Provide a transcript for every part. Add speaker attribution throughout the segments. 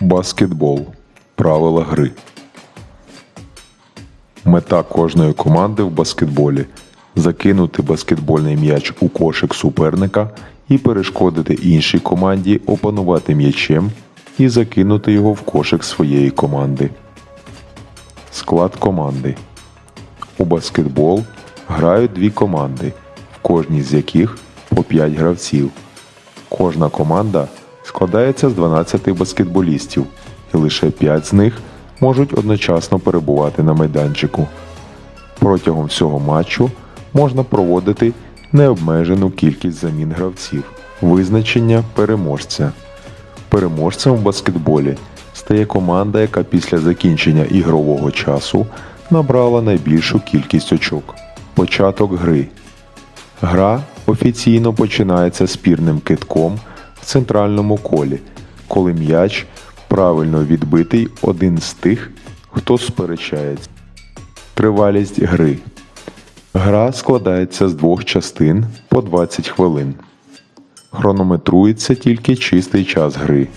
Speaker 1: Баскетбол. Правила гри. Мета кожної команди в баскетболі закинути баскетбольний м'яч у кошик суперника і перешкодити іншій команді опанувати м'ячем і закинути його в кошик своєї команди. Склад команди. У баскетбол грають дві команди, в кожній з яких по 5 гравців. Кожна команда складається з 12 баскетболістів, і лише 5 з них можуть одночасно перебувати на майданчику. Протягом всього матчу можна проводити необмежену кількість замін гравців. Визначення переможця. Переможцем в баскетболі стає команда, яка після закінчення ігрового часу набрала найбільшу кількість очок. Початок гри. Гра офіційно починається спірним китком в центральному колі, коли м'яч правильно відбитий один з тих, хто сперечається. Тривалість гри. Гра складається з двох частин по 20 хвилин. Хронометрується тільки чистий час гри.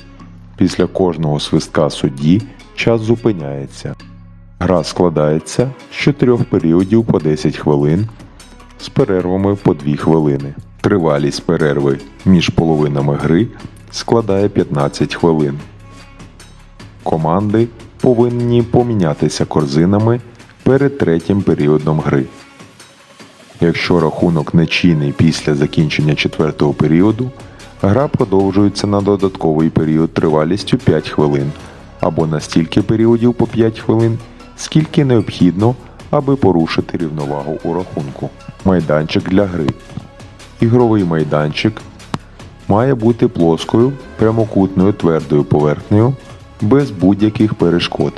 Speaker 1: Після кожного свистка судді час зупиняється. Гра складається з чотирьох періодів по 10 хвилин з перервами по 2 хвилини. Тривалість перерви між половинами гри складає 15 хвилин. Команди повинні помінятися корзинами перед третім періодом гри. Якщо рахунок нечийний після закінчення четвертого періоду, гра продовжується на додатковий період тривалістю 5 хвилин або на стільки періодів по 5 хвилин, скільки необхідно, аби порушити рівновагу у рахунку. Майданчик для гри. Ігровий майданчик має бути плоскою прямокутною твердою поверхнею без будь-яких перешкод.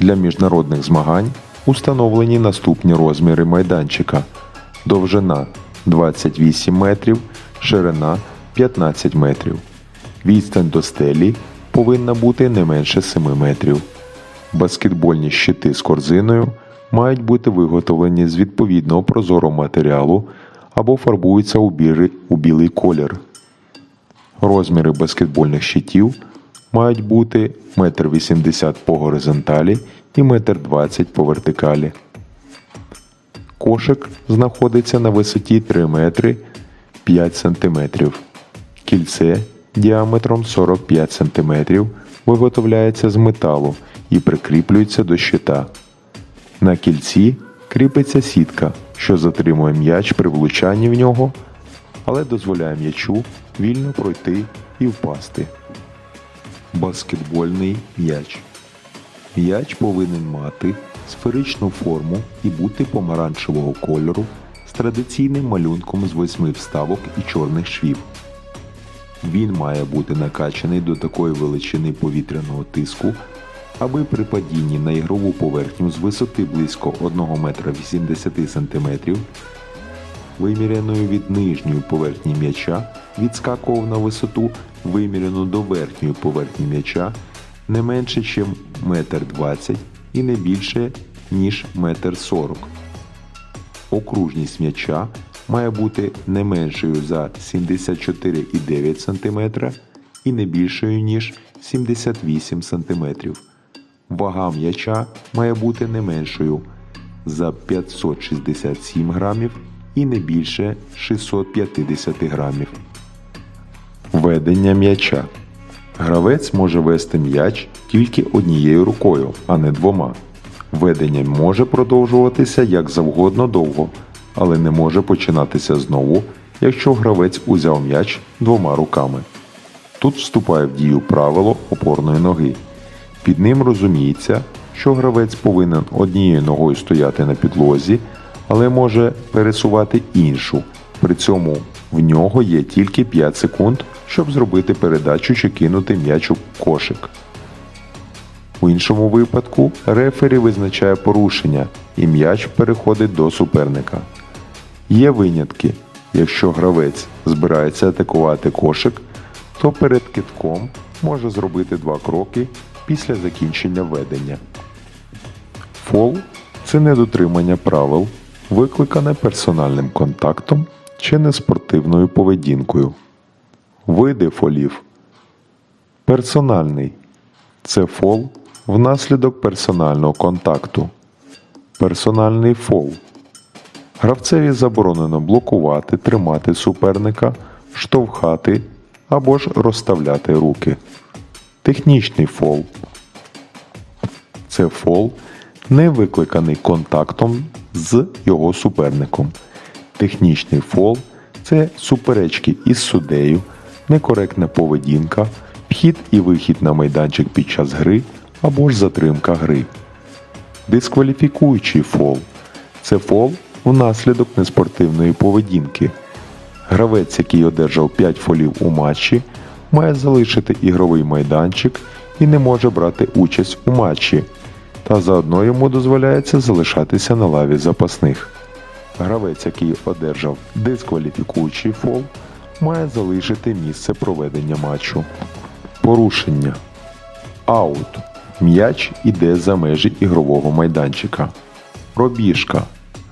Speaker 1: Для міжнародних змагань установлені наступні розміри майданчика: довжина 28 метрів, ширина 15 метрів. Відстань до стелі повинна бути не менше 7 метрів. Баскетбольні щити з корзиною мають бути виготовлені з відповідного прозорого матеріалу або фарбуються у білий, у білий колір. Розміри баскетбольних щитів мають бути 1,80 м по горизонталі і 1,20 м по вертикалі. Кошик знаходиться на висоті 3 метри 5 см. Кільце діаметром 45 см виготовляється з металу і прикріплюється до щита. На кільці кріпиться сітка, що затримує м'яч при влучанні в нього, але дозволяє м'ячу вільно пройти і впасти. Баскетбольний м'яч. М'яч повинен мати сферичну форму і бути помаранчевого кольору з традиційним малюнком з восьми вставок і чорних швів. Він має бути накачаний до такої величини повітряного тиску, аби при падінні на ігрову поверхню з висоти близько 1 метра 80 см, виміряною від нижньої поверхні м'яча, відскакував на висоту, виміряну до верхньої поверхні м'яча не менше, ніж 1,20 м і не більше, ніж 1,40 м. Окружність м'яча має бути не меншою за 74,9 см і не більшою, ніж 78 см. Вага м'яча має бути не меншою за 567 грамів і не більше 650 грамів. Ведення м'яча. Гравець може вести м'яч тільки однією рукою, а не двома. Ведення може продовжуватися як завгодно довго, але не може починатися знову, якщо гравець узяв м'яч двома руками. Тут вступає в дію правило опорної ноги. Під ним розуміється, що гравець повинен однією ногою стояти на підлозі, але може пересувати іншу. При цьому в нього є тільки 5 секунд, щоб зробити передачу чи кинути м'яч у кошик. У іншому випадку рефері визначає порушення і м'яч переходить до суперника. Є винятки. Якщо гравець збирається атакувати кошик, то перед китком може зробити два кроки після закінчення ведення. Фол це недотримання правил, викликане персональним контактом чи неспортивною поведінкою. Види фолів. Персональний це фол внаслідок персонального контакту. Персональний фол. Гравцеві заборонено блокувати, тримати суперника, штовхати або ж розставляти руки. Технічний фол. Це фол, не викликаний контактом з його суперником. Технічний фол це суперечки із суддею, некоректна поведінка, вхід і вихід на майданчик під час гри або ж затримка гри. Дискваліфікуючий фол це фол внаслідок неспортивної поведінки. Гравець, який одержав 5 фолів у матчі, має залишити ігровий майданчик і не може брати участь у матчі, та заодно йому дозволяється залишатися на лаві запасних. Гравець, який одержав дискваліфікуючий фол, має залишити місце проведення матчу. Порушення. Аут. М'яч іде за межі ігрового майданчика. Пробіжка.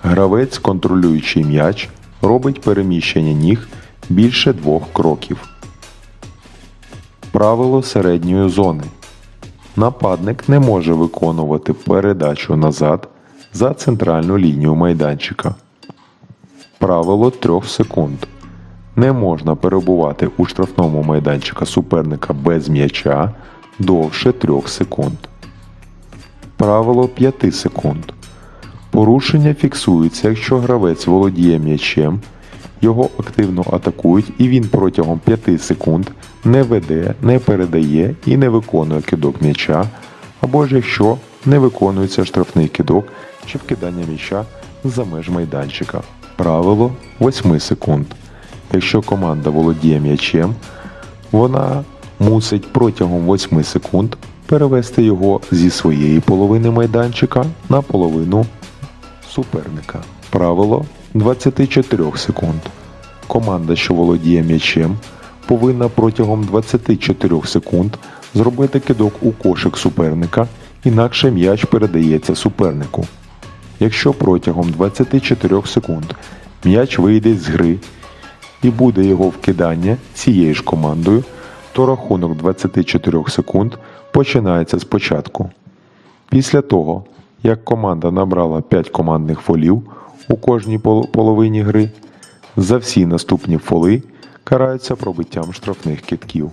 Speaker 1: Гравець, контролюючий м'яч, робить переміщення ніг більше двох кроків. Правило середньої зони. Нападник не може виконувати передачу назад за центральну лінію майданчика. Правило 3 секунд. Не можна перебувати у штрафному майданчика суперника без м'яча довше 3 секунд. Правило 5 секунд. Порушення фіксується, якщо гравець володіє м'ячем, його активно атакують і він протягом 5 секунд не веде, не передає і не виконує кидок м'яча, або ж якщо не виконується штрафний кидок чи вкидання м'яча за меж майданчика. Правило 8 секунд. Якщо команда володіє м'ячем, вона мусить протягом 8 секунд перевести його зі своєї половини майданчика на половину суперника. Правило 24 секунд. Команда, що володіє м'ячем, повинна протягом 24 секунд зробити кидок у кошик суперника, інакше м'яч передається супернику. Якщо протягом 24 секунд м'яч вийде з гри і буде його вкидання цією ж командою, то рахунок 24 секунд починається спочатку. Після того, як команда набрала 5 командних фолів у кожній половині гри, за всі наступні фоли караються пробиттям штрафних китків.